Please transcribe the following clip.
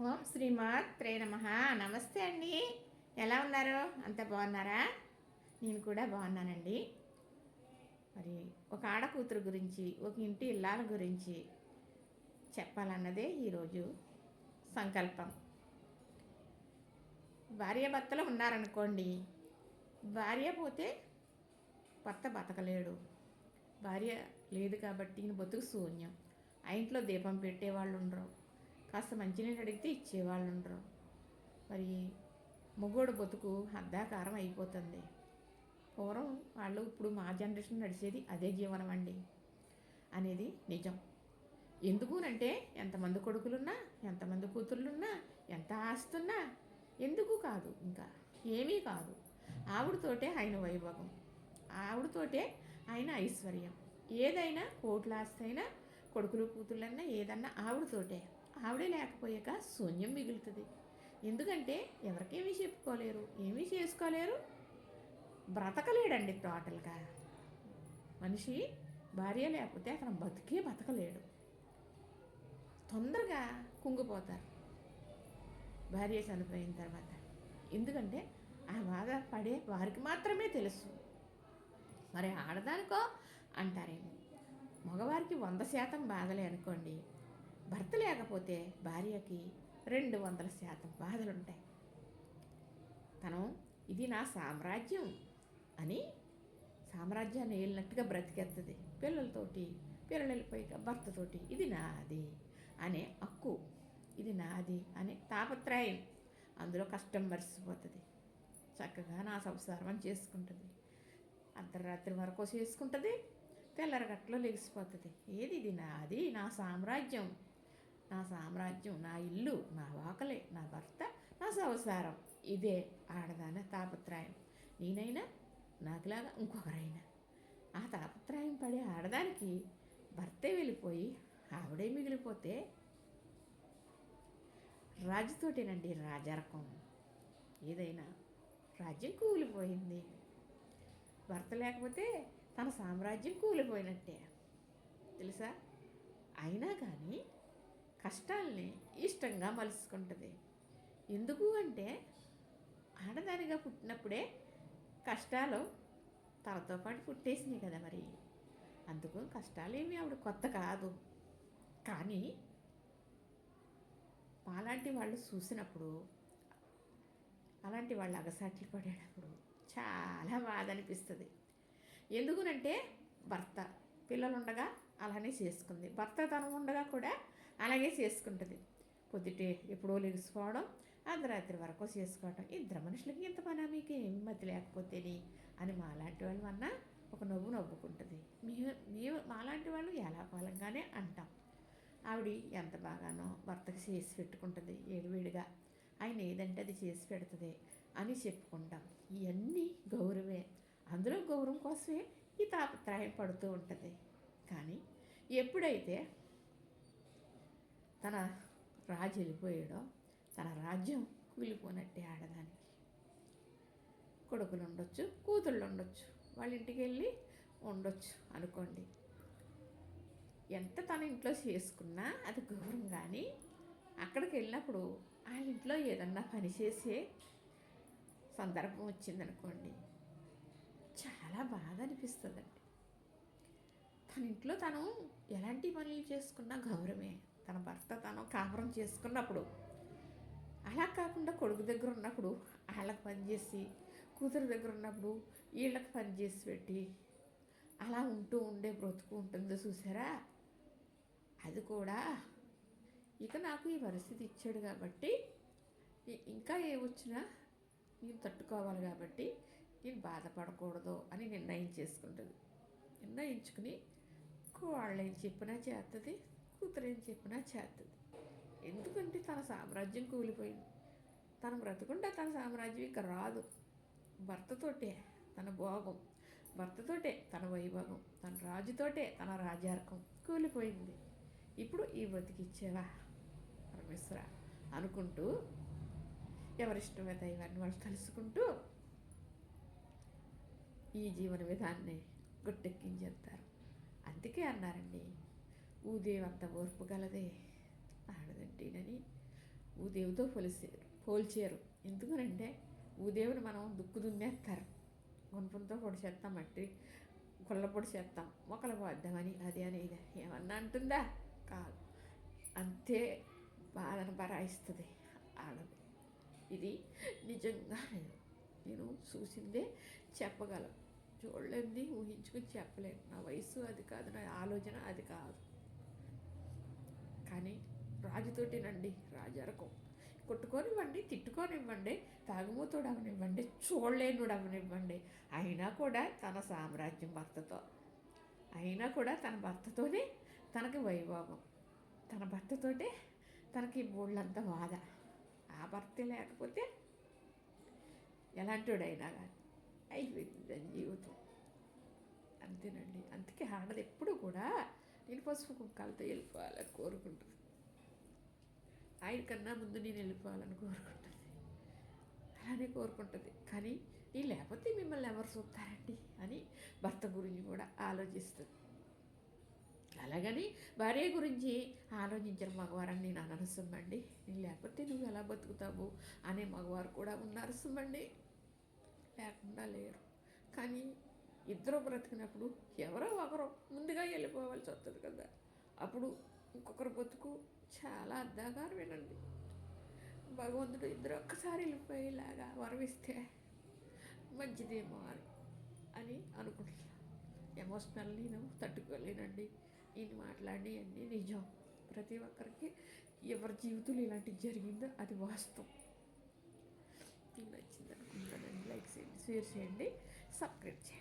ఓం శ్రీమాత్రే నమ. నమస్తే అండి. ఎలా ఉన్నారు? అంత బాగున్నారా? నేను కూడా బాగున్నానండి. మరి ఒక ఆడకూతురు గురించి ఒక ఇంటి ఇల్లాల గురించి చెప్పాలన్నదే ఈరోజు సంకల్పం. భార్యాభర్తలు ఉన్నారనుకోండి భార్య పోతే భర్త బతకలేడు. భార్య లేదు కాబట్టి ఈయన బతుకు శూన్యం. ఆ ఇంట్లో దీపం పెట్టేవాళ్ళు ఉండరు. కాస్త మంచినీళ్ళు అడిగితే ఇచ్చేవాళ్ళు ఉండరు మరి మొగోడు బతుకు అర్ధాకారం అయిపోతుంది. పూర్వం వాళ్ళు ఇప్పుడు మా జనరేషన్ నడిచేది అదే జీవనం అండి అనేది నిజం. ఎందుకునంటే ఎంతమంది కొడుకులున్నా ఎంతమంది కూతుర్లున్నా ఎంత ఆస్తున్నా ఎందుకు కాదు ఇంకా ఏమీ కాదు. ఆవిడతోటే ఆయన వైభవం. ఆవిడతోటే ఆయన ఐశ్వర్యం. ఏదైనా కోట్ల ఆస్తి అయినా కొడుకులు కూతుళ్ళన్నా ఏదన్నా ఆవిడతోటే. ఆవిడే లేకపోయాక శూన్యం మిగులుతుంది. ఎందుకంటే ఎవరికేమీ చెప్పుకోలేరు ఏమీ చేసుకోలేరు. బ్రతకలేడండి టోటల్గా. మనిషి భార్య లేకపోతే అతను బతికే బతకలేడు. తొందరగా కుంగిపోతారు. భార్య చనిపోయిన తర్వాత. ఎందుకంటే ఆ బాధ పడే వారికి మాత్రమే తెలుసు. మరి ఆడదానికో అంటారేమో. మగవారికి వంద శాతం బాధలే అనుకోండి. భర్త లేకపోతే భార్యకి రెండు వందల శాతం బాధలు ఉంటాయి తను ఇది నా సామ్రాజ్యం అని సామ్రాజ్యాన్ని వెళ్ళినట్టుగా బ్రతికెత్తది. పిల్లలతోటి పిల్లలు వెళ్ళిపోయాక భర్తతోటి ఇది నాది అనే హక్కు ఇది నాది అనే తాపత్రయం అందులో కష్టం మరిసిపోతుంది. చక్కగా నా సంసారం అని చేసుకుంటుంది. అర్ధరాత్రి వరకు చేసుకుంటుంది. తెల్లరగట్లో లెగిసిపోతుంది. ఏది ఇది నాది నా సామ్రాజ్యం. నా సామ్రాజ్యం నా ఇల్లు నా వాకలే నా భర్త నా సంసారం. ఇదే ఆడదాన తాపత్రయం. నేనైనా నాకులాగా ఇంకొకరైనా. ఆ తాపత్రయం పడే ఆడదానికి భర్తే వెళ్ళిపోయి ఆవిడే మిగిలిపోతే రాజుతోటేనండి రాజరకం. ఏదైనా రాజ్యం కూలిపోయింది. భర్త లేకపోతే తన సామ్రాజ్యం కూలిపోయినట్టే. తెలుసా? అయినా కానీ కష్టాల్ని ఇష్టంగా మలుసుకుంటుంది ఎందుకు అంటే ఆడదానిగా పుట్టినప్పుడే కష్టాలు తనతో పాటు పుట్టేసినాయి కదా మరి. అందుకు కష్టాలు ఏమి ఆవిడ కొత్త కాదు. కానీ అలాంటి వాళ్ళు చూసినప్పుడు అలాంటి వాళ్ళు అగసాట్లు పడేటప్పుడు చాలా బాధ అనిపిస్తుంది. ఎందుకునంటే భర్త పిల్లలు ఉండగా అలానే చేసుకుంది. భర్త తను ఉండగా కూడా అలాగే చేసుకుంటుంది. పొద్దుటే ఎప్పుడో లెగిసిపోవడం అర్ధరాత్రి వరకు చేసుకోవడం ఇద్దరు మనుషులకి ఇంత పనా మీకు? ఏమి మతి లేకపోతేని అని మాలాంటి వాళ్ళు అన్నా ఒక నవ్వు నవ్వుకుంటుంది. మేము మేము మాలాంటి వాళ్ళు ఎలా పాలంగానే అంటాం. ఆవిడ ఎంత బాగానో భర్తకు చేసి పెట్టుకుంటుంది ఏడువేడిగా. ఆయన ఏదంటే అది చేసి పెడుతుంది అని చెప్పుకుంటాం. ఇవన్నీ గౌరవే. అందులో గౌరవం కోసమే ఈ తాపత్రయం పడుతూ ఉంటుంది. కానీ ఎప్పుడైతే తన రాజు వెళ్ళిపోయాడో తన రాజ్యం కూలిపోనట్టే ఆడదానికి. కొడుకులు ఉండొచ్చు కూతుళ్ళు ఉండొచ్చు వాళ్ళ ఇంటికి వెళ్ళి ఉండొచ్చు అనుకోండి. ఎంత తన ఇంట్లో చేసుకున్నా అది గౌరవం కానీ అక్కడికి వెళ్ళినప్పుడు ఆ ఇంట్లో ఏదన్నా పని చేసే సందర్భం వచ్చిందనుకోండి చాలా బాధ అనిపిస్తుందండి. తన ఇంట్లో తను ఎలాంటి పనులు చేసుకున్నా గౌరవమే తన భర్త తను కాపురం చేసుకున్నప్పుడు అలా కాకుండా కొడుకు దగ్గర ఉన్నప్పుడు వాళ్ళకి పనిచేసి కూతురు దగ్గర ఉన్నప్పుడు వీళ్ళకి పని చేసి పెట్టి అలా ఉంటూ ఉండే బ్రతుకు ఉంటుందో చూసారా? అది కూడా ఇక నాకు ఈ పరిస్థితి ఇచ్చాడు కాబట్టి ఇంకా ఏ వచ్చినా నేను తట్టుకోవాలి కాబట్టి నేను బాధపడకూడదు అని నిర్ణయం చేసుకుంటుంది. నిర్ణయించుకుని వాళ్ళు ఏం చెప్పినా చేస్తుంది కూతురు ఏం చెప్పినా చేస్తుంది ఎందుకంటే తన సామ్రాజ్యం కూలిపోయింది. తన బ్రతుకుంటే తన సామ్రాజ్యం ఇక రాదు. భర్తతోటే తన భోగం భర్తతోటే తన వైభవం తన రాజుతోటే తన రాజార్కం కూలిపోయింది. ఇప్పుడు ఈ బ్రతికిచ్చేవా పరమేశ్వర అనుకుంటూ ఎవరిష్టమే దైవాన్ని వాళ్ళు తలుసుకుంటూ ఈ జీవన విధాన్ని గుట్టెక్కించేస్తారు. అందుకే అన్నారండి ఊదేవంత ఓర్పు గలదే? ఆడదంటేనని భూదేవితో పోలిసారు పోల్చారు. ఎందుకనంటే ఊదేవుని మనం దుక్కు దున్నేస్తారు. గుణపంతో పొడి చేస్తాం మట్టి కుళ్ళ పొడి చేస్తాం మొక్కలు పోద్దామని అది అనేది ఏమన్నా అంటుందా? కాదు. అంతే బాధను బరాయిస్తుంది ఆడది. ఇది నిజంగా నేను చూసిందే చెప్పగలను. చూడలేంది ఊహించుకుని చెప్పలేను. నా వయసు అది కాదు నా ఆలోచన అది కాదు. కానీ రాజుతోటేనండి రాజరకం. కొట్టుకోనివ్వండి తిట్టుకోనివ్వండి తాగుమూతోడు అవనివ్వండి చూడలేనుడు అవనివ్వండి అయినా కూడా తన సామ్రాజ్యం భర్తతో అయినా కూడా తన భర్తతోనే తనకి వైభవం. తన భర్తతోటే తనకి బోళ్ళంత బాధ. ఆ భర్త లేకపోతే ఎలాంటివాడైనా కానీ అయిపోయింది జీవితం. అంతేనండి. అందుకే ఆడది ఎప్పుడు కూడా నేను పసుపు కుంకాలతో వెళ్ళిపోవాలని కోరుకుంటుంది. ఆయన కన్నా ముందు నేను వెళ్ళిపోవాలని కోరుకుంటుంది. అలానే కోరుకుంటుంది. కానీ నేను లేకపోతే మిమ్మల్ని ఎవరు చూపుతారండి అని భర్త గురించి కూడా ఆలోచిస్తుంది. అలాగని భార్య గురించి ఆలోచించిన మగవారని నేను అనను సుమ్మండి నేను లేకపోతే నువ్వు ఎలా బతుకుతావు? అనే మగవారు కూడా ఉన్నారు సుమ్మండి లేకుండా లేరు. కానీ ఇద్దరు బ్రతికినప్పుడు ఎవరో ఒకరు ముందుగా వెళ్ళిపోవాల్సి వస్తుంది కదా. అప్పుడు ఇంకొకరు బతుకు చాలా అర్ధాగారు వినండి. భగవంతుడు ఇద్దరు ఒక్కసారి వెళ్ళిపోయేలాగా వరమిస్తే మంచిదేమో అని అని అనుకుంటున్నాను ఎమోషనల్ నేను తట్టుకోలేనండి. నేను మాట్లాడి అన్నీ నిజం. ప్రతి ఒక్కరికి ఎవరి జీవితంలో ఇలాంటివి జరిగిందో అది వాస్తవం. మీకు నచ్చింది అనుకుంటానండి లైక్ చేయండి షేర్ చేయండి సబ్స్క్రైబ్ చేయండి.